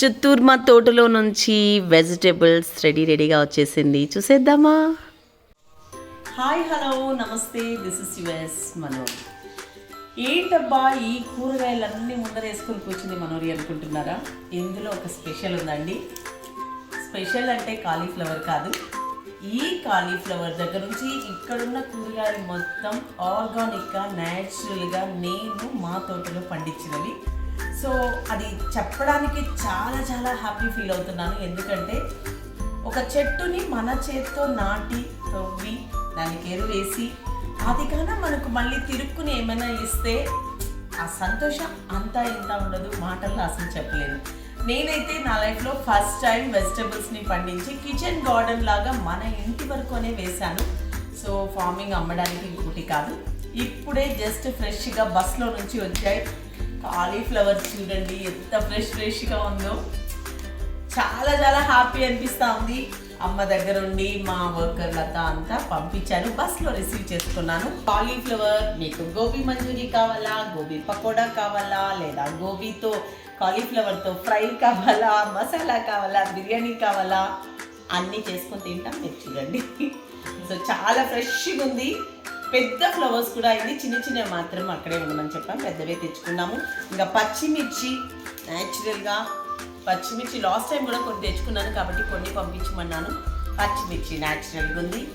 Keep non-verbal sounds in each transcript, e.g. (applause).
చిత్తూరు మా తోటలో నుంచి వెజిటేబుల్స్ రెడీ రెడీగా వచ్చేసింది. చూసేద్దామా? Hi hello namaste this is yours Manor ఏంటబ్బా ఈ కూరగాయలన్నీ ముందరేసుకుని కూర్చుంది మనోరి అనుకుంటున్నారా? ఇందులో ఒక స్పెషల్ ఉందండి. స్పెషల్ అంటే కాలీఫ్లవర్ కాదు. ఈ కాలీఫ్లవర్ దగ్గర నుంచి ఇక్కడున్న కూరగాయలు మొత్తం ఆర్గానిక్గా న్యాచురల్గా నేను మా తోటలో పండించినవి. సో అది చెప్పడానికి చాలా చాలా హ్యాపీ ఫీల్ అవుతున్నాను. ఎందుకంటే ఒక చెట్టుని మన చేత్తో నాటి తవ్వి దానికి ఎరువేసి వేసి అది కన్నా మనకు మళ్ళీ తిరుక్కుని ఏమైనా ఇస్తే ఆ సంతోషం అంతా ఇంత ఉండదు. మాటల్లో అసలు చెప్పలేను. నేనైతే నా లైఫ్లో ఫస్ట్ టైం వెజిటబుల్స్ని పండించి కిచెన్ గార్డెన్ లాగా మన ఇంటి వరకునే వేశాను. సో ఫార్మింగ్ అమ్మడానికి ఇంకోటి కాదు. ఇప్పుడే జస్ట్ ఫ్రెష్గా బస్లో నుంచి వచ్చాయి. కాలీఫ్లవర్ చూడండి ఎంత ఫ్రెష్ ఫ్రెష్గా ఉందో. చాలా చాలా హ్యాపీ అనిపిస్తూ ఉంది అమ్మ దగ్గర ఉండి మా వర్కర్లతో అంతా పంపించాను బస్లో రిసీవ్ చేసుకున్నాను. కాలీఫ్లవర్ మీకు గోబీ మంచూరి కావాలా? గోబీ పకోడా కావాలా? లేదా గోబీతో కాలీఫ్లవర్తో ఫ్రై కావాలా? మసాలా కావాలా? బిర్యానీ కావాలా? అన్నీ చేసుకొని తింటాం. మీరు చూడండి. (laughs) సో చాలా ఫ్రెష్గా ఉంది. పెద్ద ఫ్లవర్స్ కూడా అయింది. చిన్న చిన్నవి మాత్రం అక్కడే ఉండమని చెప్పాం. పెద్దవే తెచ్చుకున్నాము. ఇంకా పచ్చిమిర్చి న్యాచురల్గా పచ్చిమిర్చి లాస్ట్ టైం కూడా కొన్ని తెచ్చుకున్నాను కాబట్టి కొన్ని పంపించమన్నాను. పచ్చిమిర్చి న్యాచురల్గా ఉంది.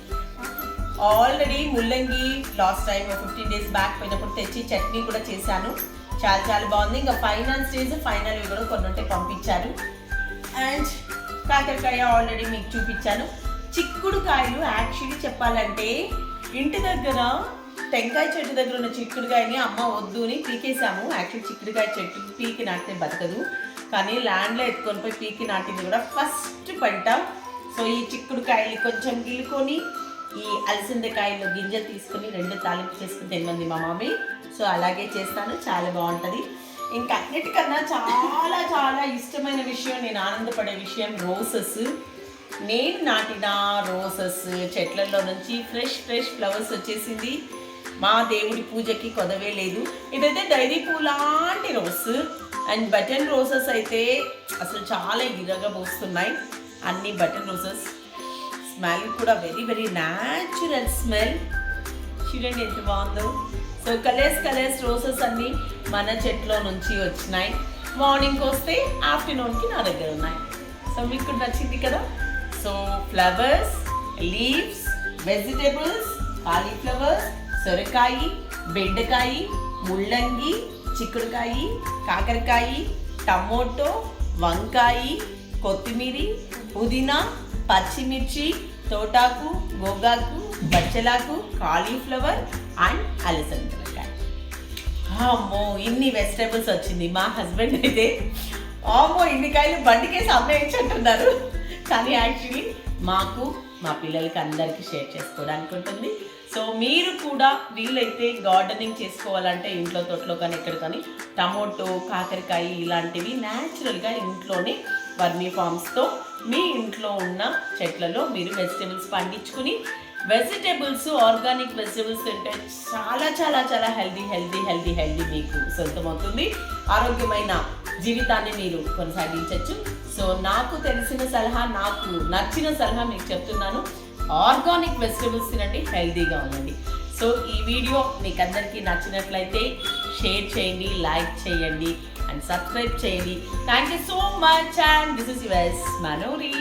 ఆల్రెడీ ముల్లంగి last time fifteen days back పోయినప్పుడు తెచ్చి చట్నీ కూడా చేశాను. చాలా చాలా బాగుంది. ఇంకా ఫైనల్ స్టేజ్ ఫైనల్ కూడా కొన్ని ఉంటే పంపించారు. అండ్ కాకరకాయ ఆల్రెడీ మీకు చూపించాను. చిక్కుడు కాయలు యాక్చువల్లీ చెప్పాలంటే ఇంటి దగ్గర టెంకాయ చెట్టు దగ్గర ఉన్న చిక్కుడుకాయని అమ్మ వద్దు అని పీకేసాము యాక్చువల్లీ చిక్కుడుకాయ చెట్టు పీకి నాటితే బతకదు. కానీ ల్యాండ్లో ఎత్తుకొని పోయి పీకి నాటింది కూడా ఫస్ట్ పంట. సో ఈ చిక్కుడుకాయలు కొంచెం గిల్లుకొని ఈ అలసిందకాయలు గింజలు తీసుకొని రెండు తాలింపు చేసుకుని తినమంది మా మమ్మీ సో అలాగే చేస్తాను. చాలా బాగుంటుంది. ఇంకా అన్నిటికన్నా చాలా చాలా ఇష్టమైన విషయం నేను ఆనందపడే విషయం రోసెస్ నేను నాటిన రోసెస్ చెట్లలో నుంచి ఫ్రెష్ ఫ్రెష్ ఫ్లవర్స్ వచ్చేసింది. మా దేవుడి పూజకి కొదవే లేదు. ఇదైతే డైరీ పూ లాంటి రోస్ అండ్ బటన్ రోసెస్ అయితే అసలు చాలా ఇరగబోస్తున్నాయి అన్ని బటన్ రోసెస్ స్మెల్ కూడా వెరీ వెరీ న్యాచురల్ స్మెల్ చూడండి ఎంత బాగుందో. సో కలర్స్ కలర్స్ రోసెస్ అన్నీ మన చెట్లో నుంచి వచ్చినాయి. మార్నింగ్కి వస్తే ఆఫ్టర్నూన్కి నా దగ్గర ఉన్నాయి. సో మీకు నచ్చింది కదా? So flowers leaves vegetables cauliflowers సొరకాయ బెండకాయ ముల్లంగి చిక్కుడుకాయ కాకరకాయ టమోటో వంకాయ కొత్తిమీరి పుదీనా పచ్చిమిర్చి తోటాకు గోగాకు బచ్చలాకు కాలీఫ్లవర్ అండ్ అలసందకాయ అమ్మో ఇన్ని వెజిటేబుల్స్ వచ్చింది మా హస్బెండ్ అయితే. అమ్మో ఇన్ని కాయలు బండికేసి అమ్మేయచ్చు అంటున్నారు కానీ యాక్చువల్లీ మాకు మా పిల్లలకి అందరికీ షేర్ చేసుకోవడానికి ఉంటుంది. సో మీరు కూడా వీలైతే గార్డెనింగ్ చేసుకోవాలంటే ఇంట్లో తోటలో కానీ ఎక్కడ కానీ టమోటో కాకరకాయ ఇలాంటివి న్యాచురల్గా ఇంట్లోనే వర్మీ ఫామ్స్తో మీ ఇంట్లో ఉన్న చెట్లలో మీరు వెజిటేబుల్స్ పండించుకుని వెజిటేబుల్స్ ఆర్గానిక్ వెజిటేబుల్స్ తింటే చాలా చాలా చాలా హెల్దీ హెల్దీ హెల్దీ హెల్దీ మీకు సొంతమవుతుంది ఆరోగ్యమైన జీవితాన్ని మీరు కొనసాగించవచ్చు సో నాకు తెలిసిన సలహా నాకు నచ్చిన సలహా మీకు చెప్తున్నాను. ఆర్గానిక్ వెజిటేబుల్స్ తినండి హెల్దీగా ఉండండి. సో ఈ వీడియో మీకు అందరికీ నచ్చినట్లయితే షేర్ చేయండి లైక్ చేయండి అండ్ సబ్స్క్రైబ్ చేయండి. Thank you so much and this is yours Manori